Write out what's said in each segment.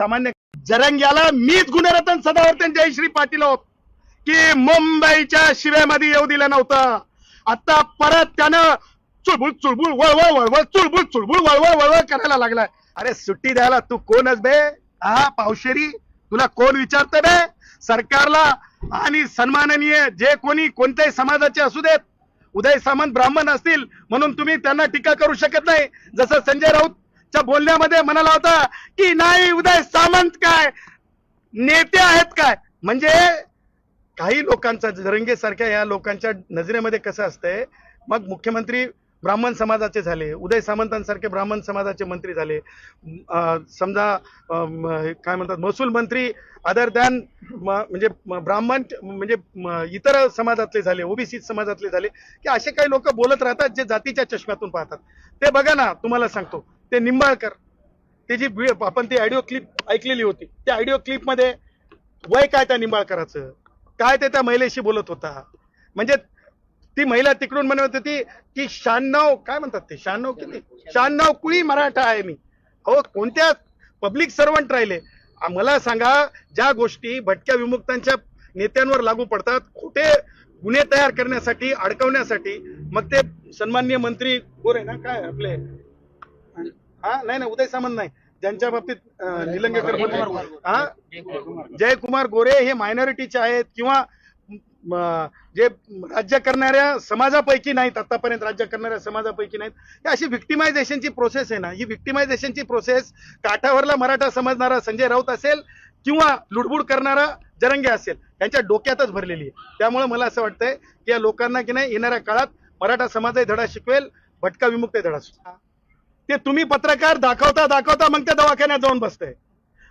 सामान्य जरंग्याला मीच गुणरत्न सदावर्तन जयश्री पाटील आहोत की मुंबईच्या शिवेमध्ये येऊ दिलं नव्हतं. आता परत त्यानं चुळबुळ चुळबुळ वळवळ वळवळ चुळबुळ चुळबुळ वळवळ वळवळ करायला लागलाय. अरे सुट्टी द्यायला तू कोणच बे? हा पावशेरी? तुला कोण विचारत बे? सरकारला आणि सन्माननीय जे कोणी कोणत्याही समाजाचे असू देत उदय सामंत ब्राह्मण असतील म्हणून तुम्ही त्यांना टीका करू शकत नाही. जसं संजय राऊत च्या बोलण्यामध्ये म्हणाला होता की नाही उदय सामंत काय? नेते आहेत काय? म्हणजे काही लोकांचा जरंगे सारख्या या लोकांच्या नजरेमध्ये कसं असतंय मग मुख्यमंत्री ब्राह्मण समाजाचे झाले उदय सामंतांसारखे ब्राह्मण समाजाचे मंत्री झाले समजा काय म्हणतात महसूल मंत्री अदर दॅन म्हणजे ब्राह्मण म्हणजे इतर समाजातले झाले ओबीसी समाजातले झाले की असे काही लोक बोलत राहतात जे जातीच्या चष्म्यातून पाहतात. ते बघा ना तुम्हाला सांगतो. ते निंबाळकर. ते जी आपण ती ऑडिओ क्लिप ऐकलेली होती. त्या ऑडिओ क्लिपमध्ये वय काय त्या निंबाळकराचं? काय ते त्या महिलेशी बोलत होता? म्हणजे ती महिला तिकडून म्हणत होती की शहाण्णव काय म्हणतात ते? शहाण्णव किती? शहाण्णव कुळी मराठा आहे मी. अहो कोणत्या पब्लिक सर्वंट राहिले? मला सांगा ज्या गोष्टी भटक्या विमुक्तांच्या नेत्यांवर लागू पडतात खोटे गुन्हे तयार करण्यासाठी अडकवण्यासाठी मग ते सन्माननीय मंत्री गोरे ना काय आपले हा नाही नाही उदय सामंत नाही. ज्यांच्या बाबतीत निलंगेकर हा? जयकुमार गोरे हे मायनॉरिटीचे आहेत किंवा जे राज्य करणाऱ्या समाजापैकी नाहीत आतापर्यंत राज्य करणाऱ्या समाजापैकी नाहीत. ही अशी व्हिक्टिमायझेशनची प्रोसेस आहे ना. ही व्हिक्टिमायझेशनची प्रोसेस काठावरला मराठा समजणारा संजय राऊत असेल किंवा लुडबुड करणारा जरंगे असेल यांच्या डोक्यातच भरलेली आहे. त्यामुळे मला असं वाटतंय की या लोकांना की नाही येणाऱ्या काळात मराठा समाजही धडा शिकवेल भटका विमुक्त धडा शिकवेल. ते तुम्ही पत्रकार दाखवता दाखवता मग त्या दवाखान्यात जाऊन बसतंय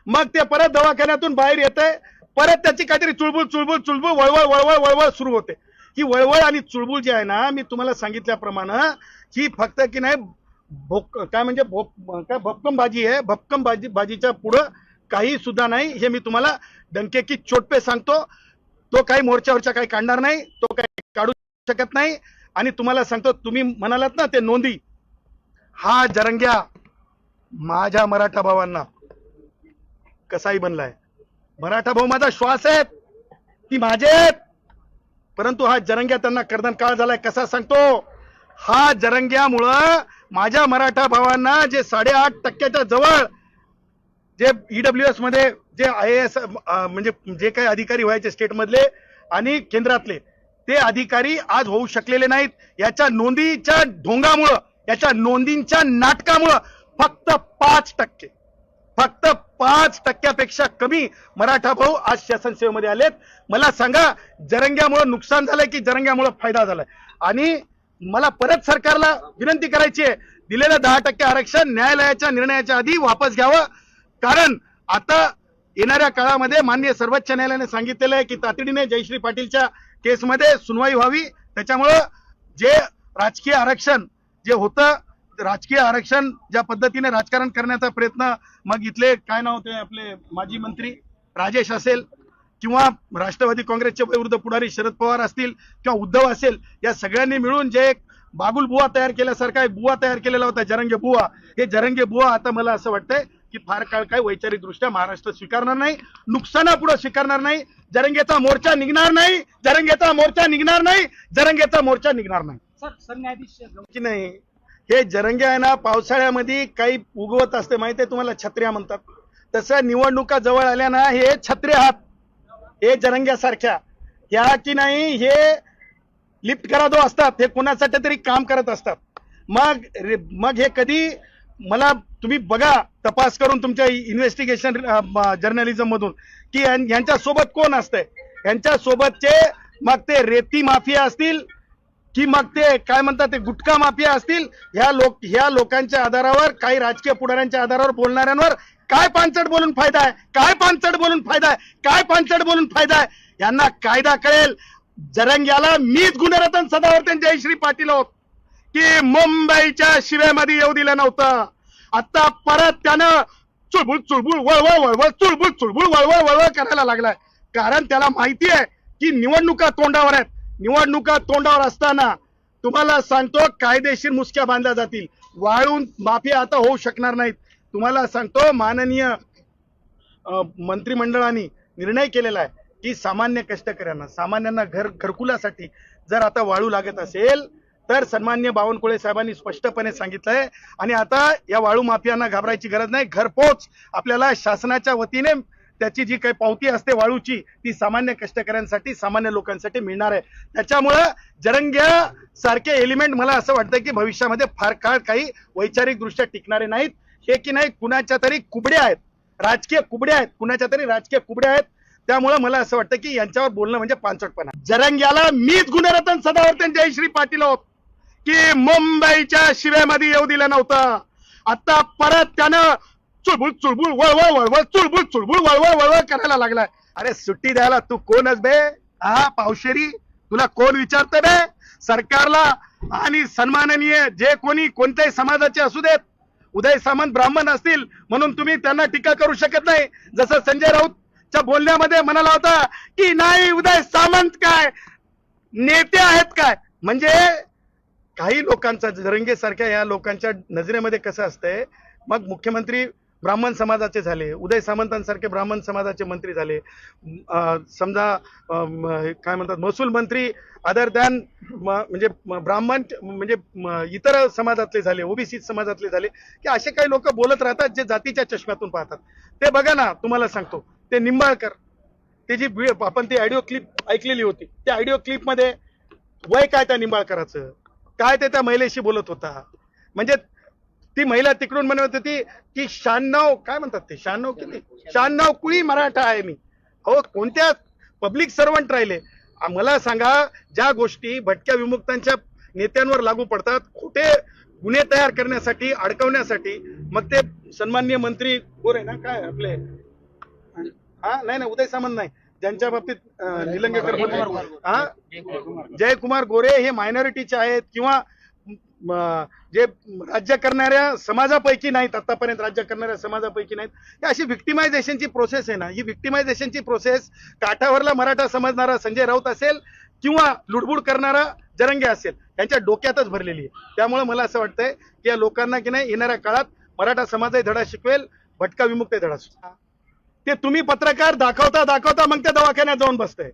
मग ते परत दवाखान्यातून बाहेर येतंय परत त्याची काहीतरी चुळबुळ चुळबुळ चुळबुळ वळवळ वळवळ वळवळ सुरू होते. ही वळवळ आणि चुळबुळ जी आहे ना मी तुम्हाला सांगितल्याप्रमाणे ही फक्त की नाही भोक काय म्हणजे भोप काय भक्कम भाजी आहे. भक्कम भाजी भाजीच्या पुढं काही सुद्धा नाही. हे मी तुम्हाला डंके की चोटपे सांगतो. तो काही मोर्चावरच्या काही काढणार नाही तो काही काढू शकत नाही. आणि तुम्हाला सांगतो तुम्ही म्हणालात ना ते नोंदी. हा जरंग्या माझ्या मराठा भावांना कसाही बनलाय. मराठा भाऊ माझा श्वास आहेत ती माझे आहेत. परंतु हा जरंग्या त्यांना कर्दन काळ झालाय कसा सांगतो? हा जरंग्यामुळं माझ्या मराठा भावांना जे साडेआठ टक्क्याच्या जवळ जे ईडब्ल्यू एसमध्ये जे आय एस म्हणजे जे काही अधिकारी व्हायचे स्टेटमधले आणि केंद्रातले ते अधिकारी आज होऊ शकलेले नाहीत. याच्या नोंदीच्या ढोंगामुळं याच्या नोंदींच्या नाटकामुळं फक्त पाच टक्के फक्त पाच टक्क्यापेक्षा कमी मराठा भाऊ आज शासनसेवेमध्ये आलेत. मला सांगा जरंग्यामुळं नुकसान झालंय की जरंग्यामुळं फायदा झालाय? आणि मला परत सरकारला विनंती करायची आहे दिलेलं दहा टक्के आरक्षण न्यायालयाच्या निर्णयाच्या आधी वापस घ्यावं. कारण आता येणाऱ्या काळामध्ये माननीय सर्वोच्च न्यायालयाने सांगितलेलं आहे की तातडीने जयश्री पाटीलच्या केसमध्ये सुनवाई व्हावी. त्याच्यामुळं जे राजकीय आरक्षण जे होतं राजकीय आरक्षण ज्या पद्धतीने राजकारण करण्याचा प्रयत्न मग इथले काय नाव होते आपले माजी मंत्री राजेश असेल किंवा राष्ट्रवादी काँग्रेसचे विरुद्ध पुढारी शरद पवार असतील किंवा उद्धव असेल या सगळ्यांनी मिळून जे एक बागुल बुवा तयार केल्यासारखा एक बुवा तयार केलेला होता जरंगे बुवा. हे जरंगे बुवा आता मला असं वाटतंय की फार काळ काय वैचारिक दृष्ट्या महाराष्ट्र स्वीकारणार नाही नुकसानापुढे स्वीकारणार नाही जरंगेचा मोर्चा निघणार नाही जरंगेचा मोर्चा निघणार नाही जरंगेचा मोर्चा निघणार नाही. सर सरन्यायाधीश की नाही? हे जरंगे आहे ना पावसाळ्यामध्ये काही उगवत असते माहिती आहे तुम्हाला? छत्र्या म्हणतात. तसं निवडणुका जवळ आल्या ना हे छत्रे हात हे जरंग्यासारख्या. ह्या की नाही हे लिफ्ट करा दो असतात. हे कोणासाठी तरी काम करत असतात. मग मग हे कधी मला तुम्ही बघा तपास करून तुमच्या इन्व्हेस्टिगेशन जर्नलिझम मधून. की यां- यांच्या सोबत कोण असतंय? यांच्या सोबतचे मग ते रेती माफिया असतील की मग ते काय म्हणतात ते गुटखा माफिया असतील ह्या लोक ह्या लोकांच्या आधारावर काही राजकीय पुढाऱ्यांच्या आधारावर बोलणाऱ्यांवर काय पानचट बोलून फायदा आहे? काय पानचट बोलून फायदा आहे? काय पानचट बोलून फायदा आहे? यांना कायदा कळेल. जरंग्याला मीच गुणरत्न सदावर्तन जयश्री पाटील आहोत की मुंबईच्या शिवेमध्ये येऊ दिलं नव्हतं. आता परत त्यानं चुळबुळ चुळबुळ वळवळ वळवळ चुळबुळ चुळबुळ वळवळ वळवळ करायला लागलाय. कारण त्याला माहिती आहे की निवडणुका तोंडावर आहेत. निवडणुका तोंडावर असताना तुम्हाला सांगतो कायदेशीर मुसक्या बांधल्या जातील. वाळून माफिया आता होऊ शकणार नाहीत. तुम्हाला सांगतो माननीय मंत्रिमंडळाने निर्णय केलेला आहे की सामान्य कष्टकऱ्यांना सामान्यांना घर घरकुलासाठी जर आता वाळू लागत असेल तर सन्मान्य बावनकुळे साहेबांनी स्पष्टपणे सांगितलंय. आणि आता या वाळू माफियांना घाबरायची गरज नाही. घरपोच आपल्याला शासनाच्या वतीने त्याची जी काही पावती असते वाळूची ती सामान्य कष्टकऱ्यांसाठी सामान्य लोकांसाठी मिळणार आहे. त्याच्यामुळं जरंग्या सारखे एलिमेंट मला असं वाटतं की भविष्यामध्ये फार काळ काही वैचारिक दृष्ट्या टिकणारे नाहीत. हे की नाही कुणाच्या तरी कुबड्या आहेत. राजकीय कुबड्या आहेत. कुणाच्या तरी राजकीय कुबड्या आहेत. त्यामुळे मला असं वाटतं की यांच्यावर बोलणं म्हणजे पानचटपणा. जरंग्याला मीच गुणरत्न सदावर्तन जयश्री पाटील आहोत. की मुंबईच्या शिवेमध्ये येऊ दिलं नव्हतं. आता परत त्यानं चुळबुळ चुळबुळ वळवळ वळवळ चुळबुळ चुळबुळ वळवळ वळवळ करायला लागलाय. अरे सुट्टी द्यायला तू कोणच बे? हा पावशेरी? तुला कोण विचारत बे? सरकारला आणि सन्माननीय जे कोणी कोणत्याही समाजाचे असू देत उदय सामंत ब्राह्मण असतील म्हणून तुम्ही त्यांना टीका करू शकत नाही. जसं संजय राऊतच्या बोलण्यामध्ये म्हणाला होता की नाही उदय सामंत काय? नेते आहेत काय? म्हणजे काही लोकांचा जरंगे सारख्या या लोकांच्या नजरेमध्ये कसं असतंय मग मुख्यमंत्री ब्राह्मण समाजाचे झाले. उदय सामंतांसारखे ब्राह्मण समाजाचे मंत्री झाले. समजा काय म्हणतात महसूल मंत्री अदर दॅन म्हणजे ब्राह्मण म्हणजे इतर समाजातले झाले ओबीसी समाजातले झाले की असे काही लोक बोलत राहतात जे जातीच्या चष्म्यातून पाहतात. ते बघा ना तुम्हाला सांगतो. ते निंबाळकर ते जी आपण ती ऑडिओ क्लिप ऐकलेली होती. त्या ऑडिओ क्लिपमध्ये वय काय त्या निंबाळकराचं? काय ते त्या महिलेशी बोलत होता? म्हणजे ती महिला तिकडून म्हणत होती की शहाण्णव काय म्हणतात ते शहाण्णव किती? शहाण्णव कुळी मराठा आहे मी. अहो कोणत्या पब्लिक सर्वंट राहिले? मला सांगा ज्या गोष्टी भटक्या विमुक्तांच्या नेत्यांवर लागू पडतात खोटे गुन्हे तयार करण्यासाठी अडकवण्यासाठी मग ते सन्माननीय मंत्री गोरे ना काय आपले? हा नाही नाही उदय सामंत नाही. ज्यांच्या बाबतीत निलंगेकर. हा? जयकुमार गोरे. हे मायनॉरिटीचे आहेत किंवा जे राज्य करणाऱ्या समाजापैकी नाहीत आतापर्यंत राज्य करणाऱ्या समाजापैकी नाहीत ही अशी व्हिक्टिमायझेशनची प्रोसेस आहे ना. ही व्हिक्टिमायझेशनची प्रोसेस काठावरला मराठा समजणारा संजय राऊत असेल किंवा लुडबुड करणारा जरंगे असेल यांच्या डोक्यातच भरलेली आहे. त्यामुळे मला असं वाटतंय की या लोकांना की नाही येणाऱ्या काळात मराठा समाजही धडा शिकवेल भटका विमुक्त धडा शिकवेल. ते तुम्ही पत्रकार दाखवता दाखवता मग त्या दवाखान्यात जाऊन बसतंय.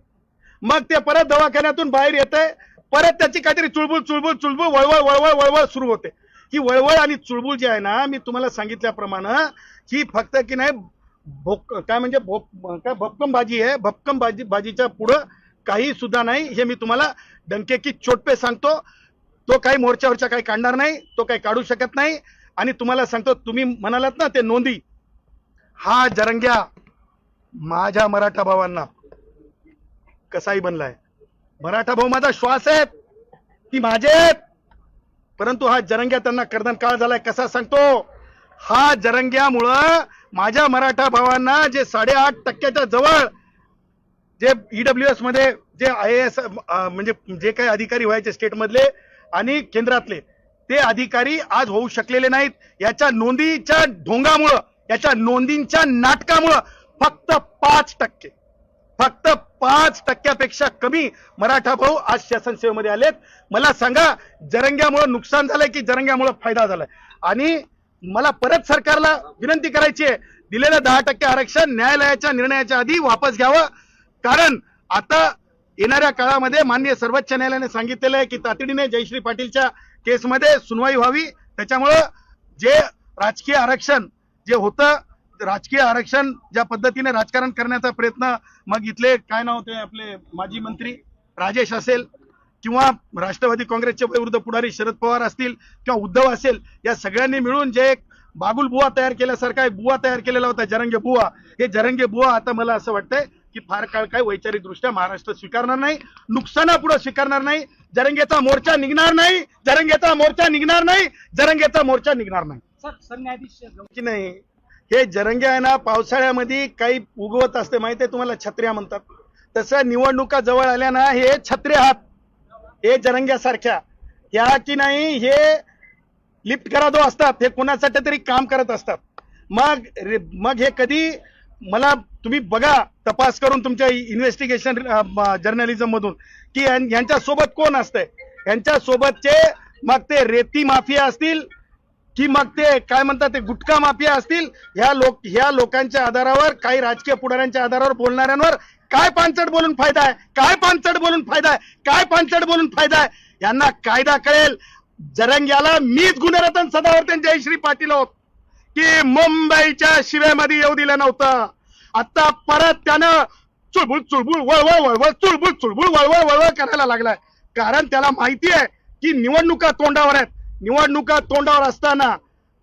मग ते परत दवाखान्यातून बाहेर येतंय परत त्याची काहीतरी चुळबुळ चुळबुळ चुळबुळ वळवळ वळवळ वळवळ सुरू होते. ही वळवळ आणि चुळबुळ जी आहे ना मी तुम्हाला सांगितल्याप्रमाणे ही फक्त की नाही भोक काय म्हणजे भोक काय भक्कम भाजी आहे. भक्कम भाजी भाजीच्या पुढं काही सुद्धा नाही. हे मी तुम्हाला डंके की चोटपे सांगतो. तो काही मोर्चावरच्या काही काढणार नाही तो काही काढू शकत नाही. आणि तुम्हाला सांगतो तुम्ही म्हणालात ना ते नोंदी. हा जरंग्या माझ्या मराठा भावांना कसाही बनलाय? मराठा भाऊ माझा श्वास आहेत ती माझे परंतु हा जरंग्या त्यांना कर्दन काळ झालाय कसा सांगतो? हा जरंग्यामुळं माझ्या मराठा भावांना जे साडेआठ टक्क्याच्या जवळ जे ईडब्ल्यू एसमध्ये जे आय एस म्हणजे जे काही अधिकारी व्हायचे स्टेटमधले आणि केंद्रातले ते अधिकारी आज होऊ शकलेले नाहीत. याच्या नोंदीच्या ढोंगामुळं याच्या नोंदींच्या नाटकामुळं फक्त पाच टक्के फक्त पाच टक्क्यापेक्षा कमी मराठा भाऊ आज शासनसेवेमध्ये आलेत. मला सांगा जरंग्यामुळे नुकसान झालंय की जरंग्यामुळे फायदा झालाय? आणि मला परत सरकारला विनंती करायची आहे दिलेलं दहा टक्के आरक्षण न्यायालयाच्या निर्णयाच्या आधी वापस घ्यावं. कारण आता येणाऱ्या काळामध्ये माननीय सर्वोच्च न्यायालयाने सांगितलेलं आहे की तातडीने जयश्री पाटीलच्या केसमध्ये सुनवाई व्हावी. त्याच्यामुळं जे राजकीय आरक्षण जे होतं राजकीय आरक्षण ज्या पद्धतीने राजकारण करण्याचा प्रयत्न मग इथले काय नाव ते आपले माजी मंत्री राजेश असेल किंवा राष्ट्रवादी काँग्रेसचे विरुद्ध पुढारी शरद पवार असतील किंवा उद्धव असेल या सगळ्यांनी मिळून जे एक बागुल बुवा तयार केल्यासारखा एक बुवा तयार केलेला होता जरंगे बुवा. हे जरंगे बुवा आता मला असं वाटतंय की फार काळ काय वैचारिक दृष्ट्या महाराष्ट्र स्वीकारणार नाही नुकसानापुढे स्वीकारणार नाही जरंगेचा मोर्चा निघणार नाही जरंगेचा मोर्चा निघणार नाही जरंगेचा मोर्चा निघणार नाही. सर सरन्यायाधीश की नाही? हे जरंगे आहे ना पावसाळ्यामध्ये काही उगवत असते माहिती आहे तुम्हाला? छत्र्या म्हणतात. तसं निवडणुका जवळ आल्या ना हे छत्रे हात हे जरंग्यासारख्या. ह्या की नाही हे लिफ्ट करा दो असतात. हे कोणासाठी तरी काम करत असतात. मग रे- मग हे कधी मला तुम्ही बघा तपास करून तुमच्या इन्व्हेस्टिगेशन जर्नलिझम मधून. की यां- यांच्या सोबत कोण असतंय? यांच्या सोबतचे मग ते रेती माफिया असतील की मग ते काय म्हणतात ते गुटखा माफिया असतील ह्या लोक ह्या लोकांच्या आधारावर काही राजकीय पुढाऱ्यांच्या आधारावर बोलणाऱ्यांवर काय पानचट बोलून फायदा आहे? काय पानचट बोलून फायदा आहे? काय पानचट बोलून फायदा आहे? यांना कायदा कळेल. जरंग्याला मीच गुणरतन सदावर्तन जयश्री पाटील आहोत. की मुंबईच्या शिवेमध्ये येऊ दिलं नव्हतं. आता परत त्यानं चुळबुळ चुळबुळ वळवळ वळवळ चुळबुळ चुळबुळ वळवळ वळवळ करायला लागलाय. कारण त्याला माहिती आहे की निवडणुका तोंडावर आहेत. निवडणुका तोंडावर असताना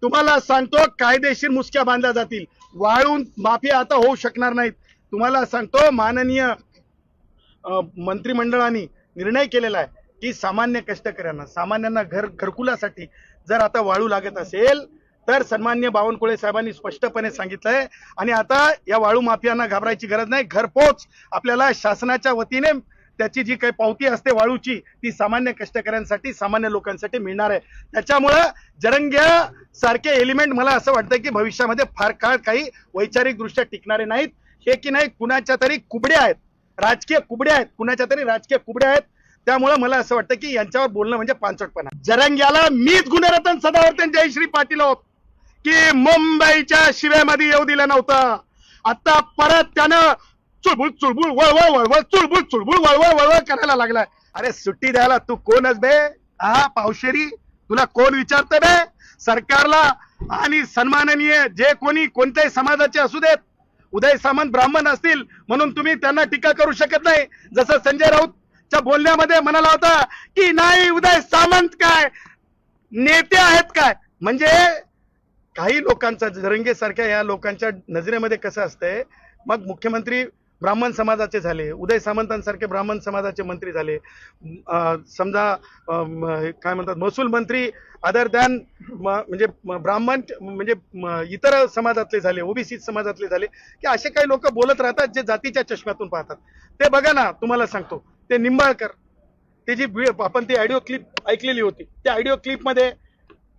तुम्हाला सांगतो कायदेशीर मुसक्या बांधल्या जातील. वाळून माफी आता होऊ शकणार नाहीत. तुम्हाला सांगतो माननीय मंत्रिमंडळाने निर्णय केलेला आहे की सामान्य कष्टकऱ्यांना सामान्यांना घर घरकुलासाठी जर आता वाळू लागत असेल तर सन्मान्य बावनकुळे साहेबांनी स्पष्टपणे सांगितलंय. आणि आता या वाळू माफियांना घाबरायची गरज नाही. घरपोच आपल्याला शासनाच्या वतीने त्याची जी काही पावती असते वाळूची ती सामान्य कष्टकऱ्यांसाठी सामान्य लोकांसाठी मिळणार आहे. त्याच्यामुळं जरंग्या सारखे एलिमेंट मला असं वाटतं की भविष्यामध्ये फार काळ काही वैचारिक दृष्ट्या टिकणारे नाहीत. हे की नाही कुणाच्या तरी कुबड्या आहेत. राजकीय कुबड्या आहेत. कुणाच्या तरी राजकीय कुबड्या आहेत. त्यामुळे मला असं वाटतं की यांच्यावर बोलणं म्हणजे पानचटपणा. जरंग्याला मीच गुणरत्न सदावर्तन जयश्री पाटील आहोत. की मुंबईच्या शिवेमध्ये येऊ दिलं नव्हतं. आता परत त्यानं चुळबुळ चुळबुळ वळवळ वळवळ चुळबुळ चुळबुळ वळवळ वळवळ करायला लागलाय. अरे सुट्टी द्यायला तू कोणच बे? हा पावशेरी? तुला कोण विचारतं बे? सरकारला आणि सन्माननीय जे कोणी कोणत्याही समाजाचे असू देत उदय सामंत ब्राह्मण असतील म्हणून तुम्ही त्यांना टीका करू शकत नाही. जसं संजय राऊतच्या बोलण्यामध्ये म्हणाला होता की नाही उदय सामंत काय? नेते आहेत काय? म्हणजे काही लोकांचा जरंगे सारख्या या लोकांच्या नजरेमध्ये कसं असतंय मग मुख्यमंत्री ब्राह्मण समाजाचे झाले उदय सामंतांसारखे ब्राह्मण समाजाचे मंत्री झाले. समजा काय म्हणतात महसूल मंत्री अदर दॅन म्हणजे ब्राह्मण म्हणजे इतर समाजातले झाले ओबीसी समाजातले झाले की असे काही लोक बोलत राहतात जे जातीच्या चष्म्यातून पाहतात. ते बघा ना तुम्हाला सांगतो ते निंबाळकर ते जी आपण ती ऑडिओ क्लिप ऐकलेली होती त्या ऑडिओ क्लिपमध्ये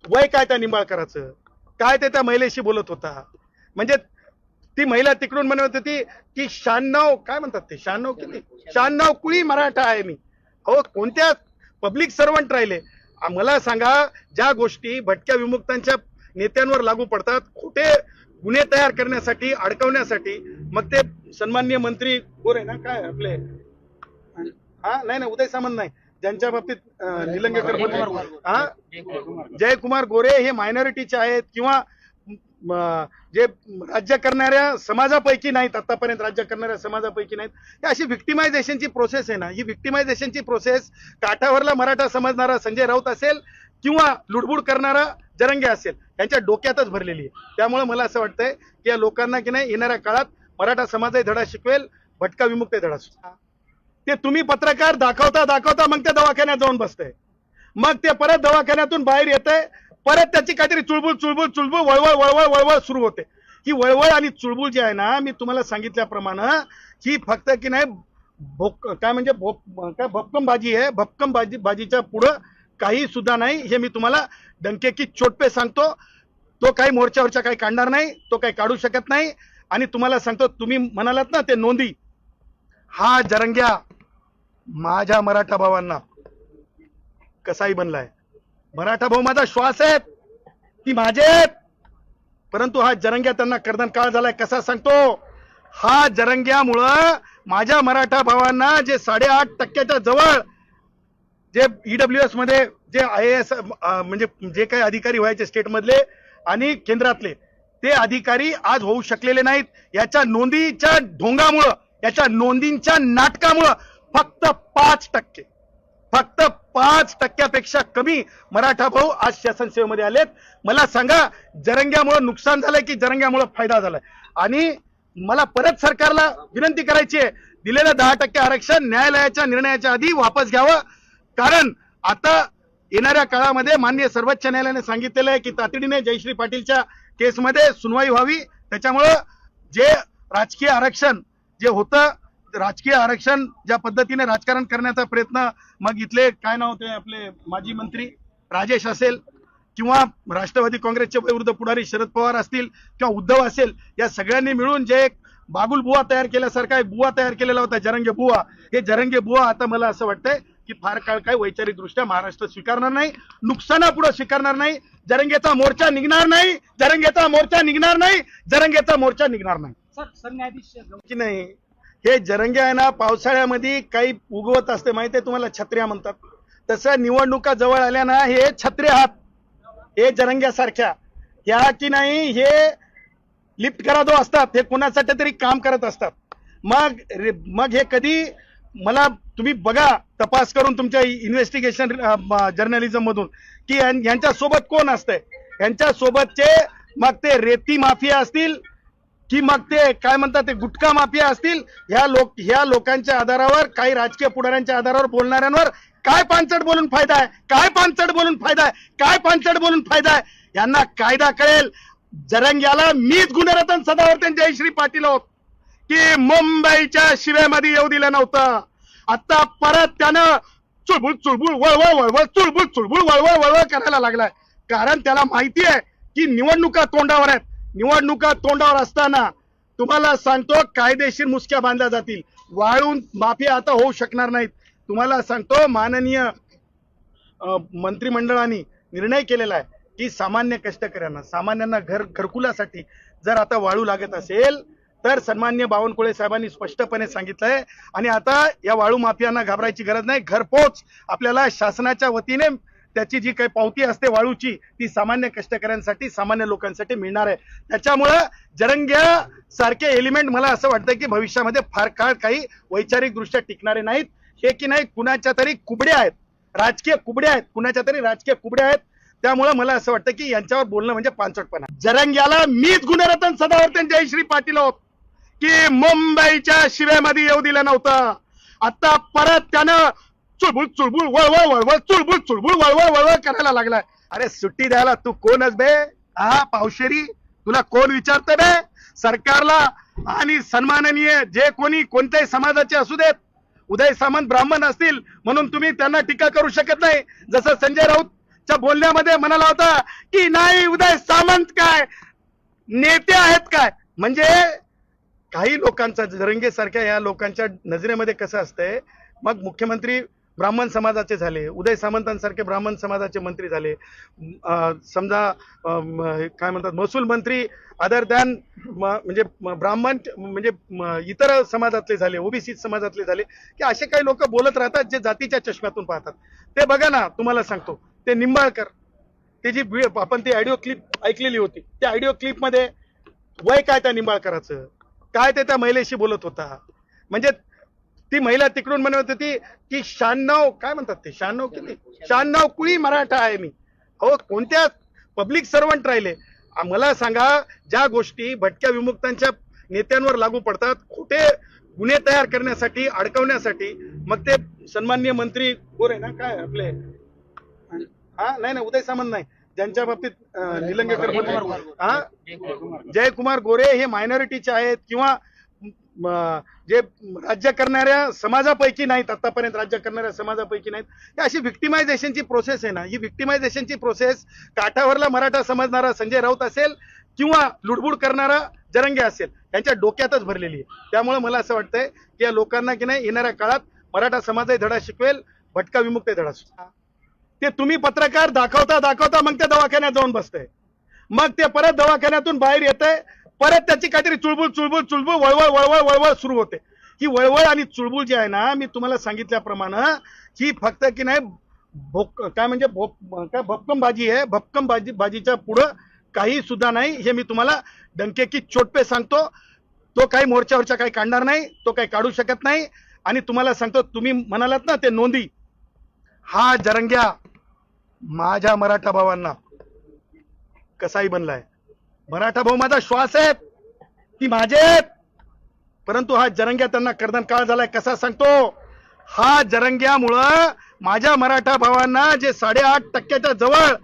वय काय त्या निंबाळकराचं? काय ते त्या महिलेशी बोलत होता? म्हणजे ती महिला तिकडून म्हणत होती की शहाण्णव काय म्हणतात ते? शहाण्णव किती? शहाण्णव कुळी मराठा आहे मी. हो कोणत्या पब्लिक सर्वंट राहिले? मला सांगा ज्या गोष्टी भटक्या विमुक्तांच्या नेत्यांवर लागू पडतात खोटे गुन्हे तयार करण्यासाठी अडकवण्यासाठी मग ते सन्मान्य मंत्री गोरे ना? काय आपले? हा नाही नाही उदय सामंत नाही. ज्यांच्या बाबतीत निलंगेकर हा? जयकुमार गोरे. हे मायनॉरिटीचे आहेत किंवा जे राज्य करणाऱ्या समाजापैकी नाहीत आतापर्यंत राज्य करणाऱ्या समाजापैकी नाहीत ही अशी व्हिक्टिमायझेशनची प्रोसेस आहे ना. ही व्हिक्टिमायझेशनची प्रोसेस काठावरला मराठा समजणारा संजय राऊत असेल किंवा लुडबुड करणारा जरंगे असेल यांच्या डोक्यातच भरलेली आहे. त्यामुळे मला असं वाटतंय की या लोकांना की नाही येणाऱ्या काळात मराठा समाजही धडा शिकवेल भटका विमुक्त धडा शिकवेल. ते तुम्ही पत्रकार दाखवता दाखवता मग त्या दवाखान्यात जाऊन बसतंय. मग ते परत दवाखान्यातून बाहेर येतंय परत त्याची काहीतरी चुळबुळ चुळबुळ चुळबुळ वळवळ वळवळ वळवळ सुरू होते. ही वळवळ आणि चुळबुळ जी आहे ना मी तुम्हाला सांगितल्याप्रमाणे ही फक्त की नाही भोक काय म्हणजे भोक काय भक्कम भाजी आहे. भक्कम भाजी भाजीच्या पुढं काही सुद्धा नाही. हे मी तुम्हाला डंके की चोटपे सांगतो. तो काही मोर्चावरच्या काही काढणार नाही तो काही काढू शकत नाही. आणि तुम्हाला सांगतो तुम्ही म्हणालात ना ते नोंदी. हा जरंग्या माझ्या मराठा भावांना कसाही बनलाय? मराठा भाऊ माझा श्वास आहेत. ती माझे परंतु हा जरंग्या त्यांना कर्दन काळ झालाय कसा सांगतो? हा जरंग्यामुळं माझ्या मराठा भावांना जे साडेआठ टक्क्याच्या जवळ जे ईडब्ल्यू एसमध्ये जे आय एस म्हणजे जे काही अधिकारी व्हायचे स्टेटमधले आणि केंद्रातले ते अधिकारी आज होऊ शकलेले नाहीत. याच्या नोंदीच्या ढोंगामुळं याच्या नोंदींच्या नाटकामुळं फक्त पाच टक्के फक्त पाच टक्क्यापेक्षा कमी मराठा भाऊ आज शासन सेवेमध्ये आलेत. मला सांगा जरंग्यामुळं नुकसान झालंय की जरंग्यामुळं फायदा झालाय? आणि मला परत सरकारला विनंती करायची आहे दिलेलं दहा टक्के आरक्षण न्यायालयाच्या निर्णयाच्या आधी वापस घ्यावं. कारण आता येणाऱ्या काळामध्ये मान्य सर्वोच्च न्यायालयाने सांगितलेलं आहे की तातडीने जयश्री पाटीलच्या केसमध्ये सुनवाई व्हावी. त्याच्यामुळं जे राजकीय आरक्षण जे होतं राजकीय आरक्षण ज्या पद्धतीने राजकारण करण्याचा प्रयत्न मग इथले काय नाव ते आपले माजी मंत्री राजेश असेल किंवा राष्ट्रवादी काँग्रेसचे विरुद्ध पुढारी शरद पवार असतील किंवा उद्धव असेल या सगळ्यांनी मिळून जे एक बागुल बुवा तयार केल्यासारखा एक बुवा तयार केलेला होता जरंगे बुवा. हे जरंगे बुवा आता मला असं वाटतंय की फार काळ काय वैचारिक दृष्ट्या महाराष्ट्र स्वीकारणार नाही नुकसानापुढे स्वीकारणार नाही जरंगेचा मोर्चा निघणार नाही जरंगेचा मोर्चा निघणार नाही जरंगेचा मोर्चा निघणार नाही. सर सरन्यायाधीश की नाही? हे जरंगे आहे ना पावसाळ्यामध्ये काही उगवत असते माहिती आहे तुम्हाला? छत्र्या म्हणतात. तसं निवडणुका जवळ आल्या ना हे छत्रे आहात. हे जरंग्यासारख्या. ह्या की नाही हे लिफ्ट करा दो असतात हे कुणासाठी तरी काम करत असतात. मग रे- मग हे कधी मला तुम्ही बघा तपास करून तुमच्या इन्व्हेस्टिगेशन जर्नलिझम मधून. की यां- यांच्या सोबत कोण असतंय? यांच्या सोबतचे मग ते रेती माफिया असतील की मग ते काय म्हणतात ते गुटखा माफिया असतील ह्या लोक ह्या लोकांच्या आधारावर काही राजकीय पुढाऱ्यांच्या आधारावर बोलणाऱ्यांवर काय पानचट बोलून फायदा आहे? काय पानचट बोलून फायदा आहे? काय पानचट बोलून फायदा आहे? यांना कायदा कळेल. जरंग्याला मीच गुणरतन सदावर्तन जयश्री पाटील आहोत. की मुंबईच्या शिवेमध्ये येऊ दिलं नव्हतं. आता परत त्यानं चुळबुळ चुळबुळ वळवळ वळवळ चुळबुळ चुळबुळ वळवळ वळवळ करायला लागलाय. कारण त्याला माहिती आहे की निवडणुका तोंडावर आहेत. निवडणुका तोंडावर असताना तुम्हाला सांगतो कायदेशीर मुसक्या बांधल्या जातील. वाळून माफी आता होऊ शकणार नाहीत. तुम्हाला सांगतो माननीय मंत्रिमंडळाने निर्णय केलेला आहे की सामान्य कष्टकऱ्यांना सामान्यांना घर घरकुलासाठी जर आता वाळू लागत असेल तर सन्मान्य बावनकुळे साहेबांनी स्पष्टपणे सांगितलंय. आणि आता या वाळू माफियांना घाबरायची गरज नाही. घरपोच आपल्याला शासनाच्या वतीने त्याची जी काही पावती असते वाळूची ती सामान्य कष्टकऱ्यांसाठी सामान्य लोकांसाठी मिळणार आहे. त्याच्यामुळं जरंग्या सारखे एलिमेंट मला असं वाटतं की भविष्यामध्ये फार काळ काही वैचारिक दृष्ट्या टिकणारे नाहीत. हे की नाही कुणाच्या तरी कुबड्या आहेत. राजकीय कुबड्या आहेत. कुणाच्या तरी राजकीय कुबड्या आहेत. त्यामुळे मला असं वाटतं की यांच्यावर बोलणं म्हणजे पानचटपणा. जरंग्याला मीच गुणरत्न सदावर्तन जयश्री पाटील आहोत. की मुंबईच्या शिवेमध्ये येऊ दिलं नव्हतं. आता परत त्यानं चुळबुळ चुळबुळ वळवळ वळवळ चुळबुळ चुळबुळ वळवळ वळवळ करायला लागलाय. अरे सुट्टी द्यायला तू कोणच बे? हा पावशेरी? तुला कोण विचारत बे? सरकारला आणि सन्माननीय जे कोणी कोणत्याही समाजाचे असू देत उदय सामंत ब्राह्मण असतील म्हणून तुम्ही त्यांना टीका करू शकत नाही. जसं संजय राऊतच्या बोलण्यामध्ये म्हणाला होता की नाही उदय सामंत काय? नेते आहेत काय? म्हणजे काही लोकांचा जरंगे सारख्या या लोकांच्या नजरेमध्ये कसं असतंय मग मुख्यमंत्री ब्राह्मण समाजाचे झाले. उदय सामंतांसारखे ब्राह्मण समाजाचे मंत्री झाले. समजा काय म्हणतात महसूल मंत्री अदर दॅन म्हणजे ब्राह्मण म्हणजे इतर समाजातले झाले ओबीसी समाजातले झाले की असे काही लोक बोलत राहतात जे जातीच्या चष्म्यातून पाहतात. ते बघा ना तुम्हाला सांगतो. ते निंबाळकर ते जी आपण ती ऑडिओ क्लिप ऐकलेली होती. त्या ऑडिओ क्लिपमध्ये वय काय त्या निंबाळकराचं? काय ते त्या महिलेशी बोलत होता? म्हणजे ती महिला तिकडून म्हणत होती की शहाण्णव काय म्हणतात ते? शहाण्णव किती? शहाण्णव कुळी मराठा आहे मी. अहो कोणत्या पब्लिक सर्वंट राहिले? मला सांगा ज्या गोष्टी भटक्या विमुक्तांच्या नेत्यांवर लागू पडतात खोटे गुन्हे तयार करण्यासाठी अडकवण्यासाठी मग ते सन्माननीय मंत्री गोरे ना काय आपले? हा नाही नाही उदय सामंत नाही. ज्यांच्या बाबतीत निलंगेकर हा? जयकुमार गोरे हे मायनॉरिटीचे आहेत किंवा जे राज्य करणाऱ्या समाजापैकी नाहीत आतापर्यंत राज्य करणाऱ्या समाजापैकी नाहीत ही अशी व्हिक्टिमायझेशनची प्रोसेस आहे ना. ही व्हिक्टिमायझेशनची प्रोसेस काठावरला मराठा समजणारा संजय राऊत असेल किंवा लुडबुड करणारा जरंगे असेल यांच्या डोक्यातच भरलेली आहे. त्यामुळे मला असं वाटतंय की या लोकांना की नाही येणाऱ्या काळात मराठा समाजही धडा शिकवेल भटका विमुक्त धडा शिकवेल. ते तुम्ही पत्रकार दाखवता दाखवता मग त्या दवाखान्यात जाऊन बसतंय. मग ते परत दवाखान्यातून बाहेर येतंय परत त्याची काहीतरी चुळबुळ चुळबुळ चुळबुळ वळवळ वळवळ वळवळ सुरू होते. ही वळवळ आणि चुळबुळ जी आहे ना मी तुम्हाला सांगितल्याप्रमाणे ही फक्त की नाही भोक काय म्हणजे भोक काय भपकम भाजी आहे. भपकम भाजी भाजीच्या पुढं काही सुद्धा नाही. हे मी तुम्हाला डंके की चोटपे सांगतो. तो काही मोर्चावरच्या काही काढणार नाही तो काही काढू शकत नाही. आणि तुम्हाला सांगतो तुम्ही म्हणालात ना ते नोंदी. हा जरंग्या माझ्या मराठा भावांना कसाही बनलाय? मराठा भाऊ माझा श्वास आहे ती माझे परंतु हा जरंग्या त्यांना कर्दन काळ झालाय कसा सांगतो? हा जरंग्यामुळं माझ्या मराठा भावांना जे साडेआठ टक्क्याच्या जवळ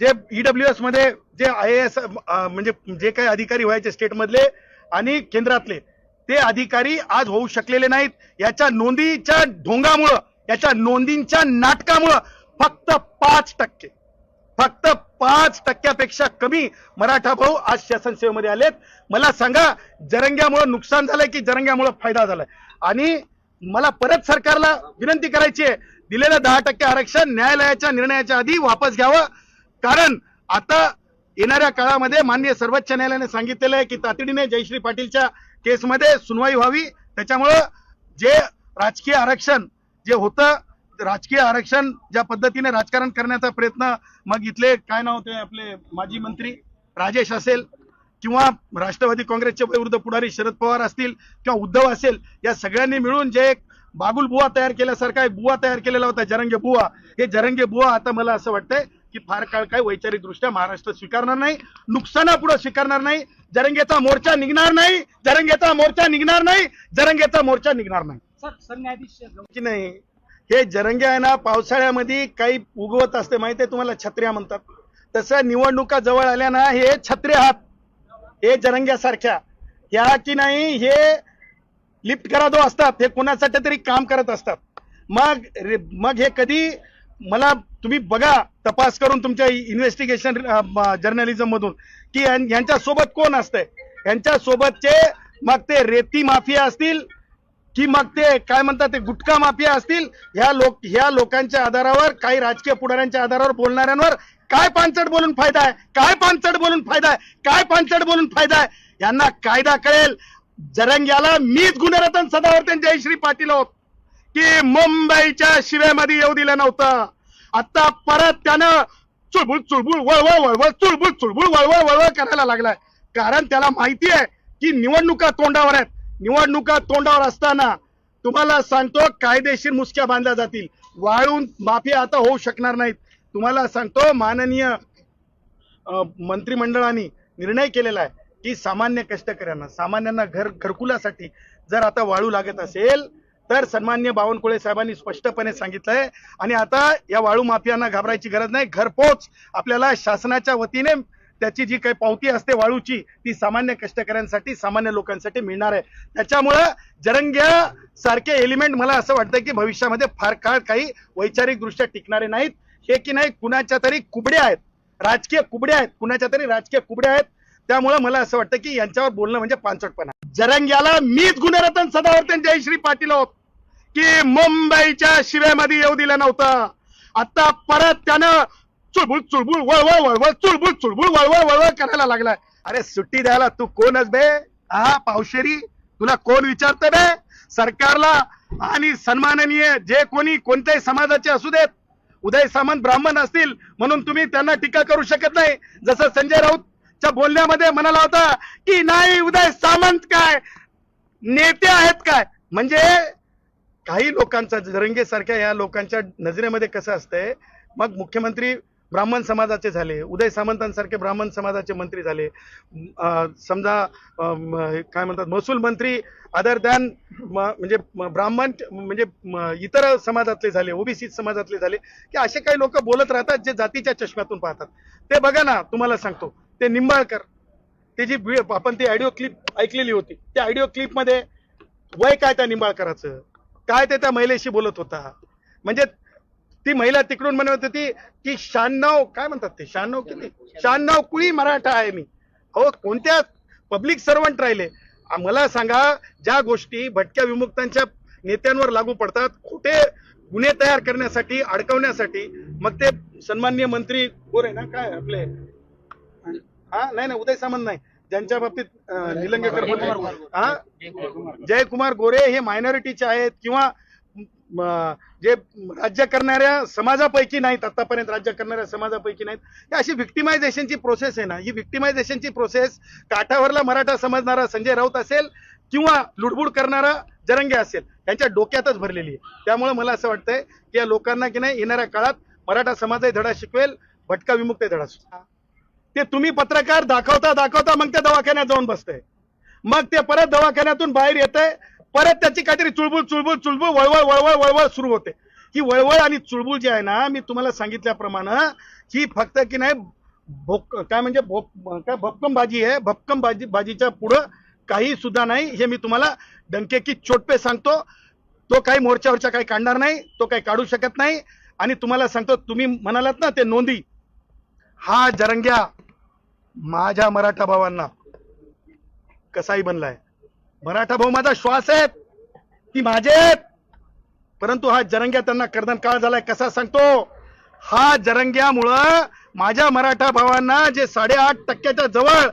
जे ईडब्ल्यू एसमध्ये जे आय एस म्हणजे जे काही अधिकारी व्हायचे स्टेटमधले आणि केंद्रातले ते अधिकारी आज होऊ शकलेले नाहीत. याच्या नोंदीच्या ढोंगामुळं याच्या नोंदींच्या नाटकामुळं फक्त पाच टक्के फक्त पाच टक्क्यापेक्षा कमी मराठा भाऊ आज शासनसेवेमध्ये आलेत. मला सांगा जरंग्यामुळे नुकसान झालंय की जरंग्यामुळे फायदा झालाय? आणि मला परत सरकारला विनंती करायची आहे दिलेलं दहा टक्के आरक्षण न्यायालयाच्या निर्णयाच्या आधी वापस घ्यावं. कारण आता येणाऱ्या काळामध्ये माननीय सर्वोच्च न्यायालयाने सांगितलेलं आहे की तातडीने जयश्री पाटीलच्या केसमध्ये सुनवाई व्हावी. त्याच्यामुळं जे राजकीय आरक्षण जे होतं राजकीय आरक्षण ज्या पद्धतीने राजकारण करण्याचा प्रयत्न मग इथले काय नाव ते आपले माजी मंत्री राजेश असेल किंवा राष्ट्रवादी काँग्रेसचे विरुद्ध पुढारी शरद पवार असतील किंवा उद्धव असेल या सगळ्यांनी मिळून जे एक बागुल बुवा तयार केल्यासारखा एक बुवा तयार केलेला होता जरंगे बुवा. हे जरंगे बुवा आता मला असं वाटतंय की फार काळ काय वैचारिक दृष्ट्या महाराष्ट्र स्वीकारणार नाही नुकसानापुढे स्वीकारणार नाही जरंगेचा मोर्चा निघणार नाही जरंगेचा मोर्चा निघणार नाही जरंगेचा मोर्चा निघणार नाही. सर सरन्यायाधीश की नाही? हे जरंगे आहे ना पावसाळ्यामध्ये काही उगवत असते माहिती आहे तुम्हाला? छत्र्या म्हणतात. तसं निवडणुका जवळ आल्या ना हे छत्रे हात हे जरंग्यासारख्या. ह्या की नाही हे लिफ्ट करा जो असतात. हे कोणासाठी तरी काम करत असतात. मग रे- मग हे कधी मला तुम्ही बघा तपास करून तुमच्या इन्व्हेस्टिगेशन जर्नलिझम मधून. की यां- यांच्या सोबत कोण असतंय? यांच्या सोबतचे मग ते रेती माफिया असतील की मग ते काय म्हणतात ते गुटखा माफिया असतील ह्या लोक ह्या लोकांच्या आधारावर काही राजकीय पुढाऱ्यांच्या आधारावर बोलणाऱ्यांवर काय पानचट बोलून फायदा आहे? काय पानचट बोलून फायदा आहे? काय पानचट बोलून फायदा आहे? यांना कायदा कळेल. जरंग्याला मीच गुणरत्न सदावर्तन जयश्री पाटील आहोत. की मुंबईच्या शिवेमध्ये येऊ दिलं नव्हतं. आता परत त्यानं चुळबुळ चुळबुळ वळवळ वळवळ चुळबुळ चुळबुळ वळवळ वळवळ करायला लागलाय. कारण त्याला माहिती आहे की निवडणुका तोंडावर आहेत. निवडणुका तोंडावर असताना तुम्हाला सांगतो कायदेशीर मुसक्या बांधल्या जातील. वाळून माफिया आता होऊ शकणार नाहीत. तुम्हाला सांगतो माननीय मंत्रिमंडळाने निर्णय केलेला आहे की सामान्य कष्टकऱ्यांना सामान्यांना घर घरकुलासाठी जर आता वाळू लागत असेल तर सन्मान्य बावनकुळे साहेबांनी स्पष्टपणे सांगितलंय. आणि आता या वाळू माफियांना घाबरायची गरज नाही. घरपोच आपल्याला शासनाच्या वतीने त्याची जी काही पावती असते वाळूची ती सामान्य कष्टकऱ्यांसाठी सामान्य लोकांसाठी मिळणार आहे. त्याच्यामुळं जरंग्या सारखे एलिमेंट मला असं वाटतं की भविष्यामध्ये फार काळ काही वैचारिक दृष्ट्या टिकणारे नाहीत. हे की नाही कुणाच्या तरी कुबड्या आहेत. राजकीय कुबड्या आहेत. कुणाच्या तरी राजकीय कुबड्या आहेत. त्यामुळे मला असं वाटतं की यांच्यावर बोलणं म्हणजे पानचटपणा. जरंग्याला मीच गुणरत्न सदावर्तन जयश्री पाटील आहोत की मुंबईच्या शिवेमध्ये येऊ दिलं नव्हतं. आता परत त्यानं चुळबुळ चुळबुळ वळवळ वळवळ चुळबुळ चुळबुळ वळवळ वळवळ करायला लागलाय. अरे सुट्टी द्यायला तू कोणच बे? हा पावशेरी? तुला कोण विचारतं बे? सरकारला आणि सन्माननीय जे कोणी कोणत्याही समाजाचे असू देत उदय सामंत ब्राह्मण असतील म्हणून तुम्ही त्यांना टीका करू शकत नाही. जसं संजय राऊतच्या बोलण्यामध्ये म्हणाला होता की नाही उदय सामंत काय? नेते आहेत काय? म्हणजे काही लोकांचा जरंगे सारख्या या लोकांच्या नजरेमध्ये कसं असतंय मग मुख्यमंत्री ब्राह्मण समाजाचे झाले. उदय सामंतांसारखे ब्राह्मण समाजाचे मंत्री झाले. समजा काय म्हणतात महसूल मंत्री अदर दॅन म्हणजे ब्राह्मण म्हणजे इतर समाजातले झाले ओबीसी समाजातले झाले की असे काही लोक बोलत राहतात जे जातीच्या चष्म्यातून पाहतात. ते बघा ना तुम्हाला सांगतो. ते निंबाळकर ते जी आपण ती ऑडिओ क्लिप ऐकलेली होती. त्या ऑडिओ क्लिपमध्ये वय काय त्या निंबाळकराचं? काय ते त्या महिलेशी बोलत होता? म्हणजे ती महिला तिकडून म्हणत होती की शहाण्णव काय म्हणतात ते? शहाण्णव किती शहाण्णव कुळी मराठा आहे मी. हो कोणत्या पब्लिक सर्वंट राहिले? मला सांगा ज्या गोष्टी भटक्या विमुक्तांच्या नेत्यांवर लागू पडतात खोटे गुन्हे तयार करण्यासाठी अडकवण्यासाठी मग ते सन्मान्य मंत्री गोरे ना काय आपले? हा नाही नाही उदय सामंत नाही. ज्यांच्या बाबतीत निलंगेकर. हा? जयकुमार गोरे. हे मायनॉरिटीचे आहेत किंवा जे राज्य करणाऱ्या समाजापैकी नाहीत आतापर्यंत राज्य करणाऱ्या समाजापैकी नाहीत ही अशी व्हिक्टिमायझेशनची प्रोसेस आहे ना. ही व्हिक्टिमायझेशनची प्रोसेस काठावरला मराठा समजणारा संजय राऊत असेल किंवा लुडबुड करणारा जरंगे असेल यांच्या डोक्यातच भरलेली आहे. त्यामुळे मला असं वाटतंय की या लोकांना की नाही येणाऱ्या काळात मराठा समाजही धडा शिकवेल भटका विमुक्त धडा शिकवेल. ते तुम्ही पत्रकार दाखवता दाखवता मग त्या दवाखान्यात जाऊन बसतंय. मग ते परत दवाखान्यातून बाहेर येतंय परत त्याची काहीतरी चुळबुळ चुळबुळ चुळबुळ वळवळ वळवळ वळवळ सुरू होते. ही वळवळ आणि चुळबुळ जी आहे ना मी तुम्हाला सांगितल्याप्रमाणे ही फक्त की नाही भोक काय म्हणजे भोक काय भक्कमबाजी आहे. भक्कमबाजी भाजीच्या पुढं काही सुद्धा नाही. हे मी तुम्हाला डंके की चोटपे सांगतो. तो काही मोर्चावरच्या काही काढणार नाही तो काही काढू शकत नाही. आणि तुम्हाला सांगतो तुम्ही म्हणालात ना ते नोंदी. हा जरंग्या माझ्या मराठा भावांना कसाही बनलाय? मराठा भाऊ माझा श्वास आहेत. ती माझे आहेत. परंतु हा जरंग्या त्यांना कर्दन काळ झालाय कसा सांगतो? हा जरंग्यामुळं माझ्या मराठा भावांना जे साडेआठ टक्क्याच्या जवळ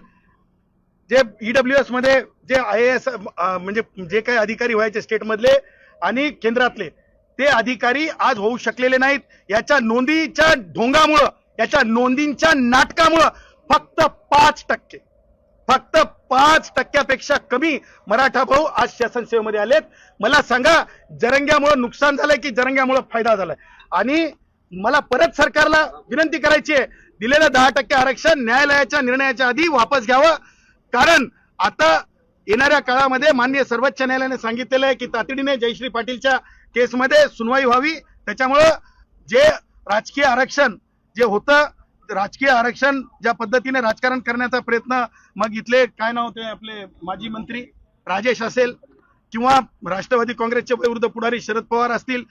जे ईडब्ल्यू एसमध्ये जे आय एस म्हणजे जे काही अधिकारी व्हायचे स्टेटमधले आणि केंद्रातले ते अधिकारी आज होऊ शकलेले नाहीत. याच्या नोंदीच्या ढोंगामुळं याच्या नोंदींच्या नाटकामुळं फक्त पाच टक्के फक्त पाच टक्क्यापेक्षा कमी मराठा भाऊ आज शासन सेवेमध्ये आलेत. मला सांगा जरंग्यामुळे नुकसान झालंय की जरंग्यामुळे फायदा झालाय? आणि मला परत सरकारला विनंती करायची आहे दिलेलं दहा टक्के आरक्षण न्यायालयाच्या निर्णयाच्या आधी वापस घ्यावं. कारण आता येणाऱ्या काळामध्ये माननीय सर्वोच्च न्यायालयाने सांगितलेलं आहे की तातडीने जयश्री पाटीलच्या केसमध्ये सुनवाई व्हावी. त्याच्यामुळं जे राजकीय आरक्षण जे होतं राजकीय आरक्षण ज्या पद्धतीने राजकारण करण्याचा प्रयत्न मग इथले काय नाव होते आपले माजी मंत्री राजेश असेल किंवा राष्ट्रवादी काँग्रेसचे विरुद्ध पुढारी शरद पवार असतील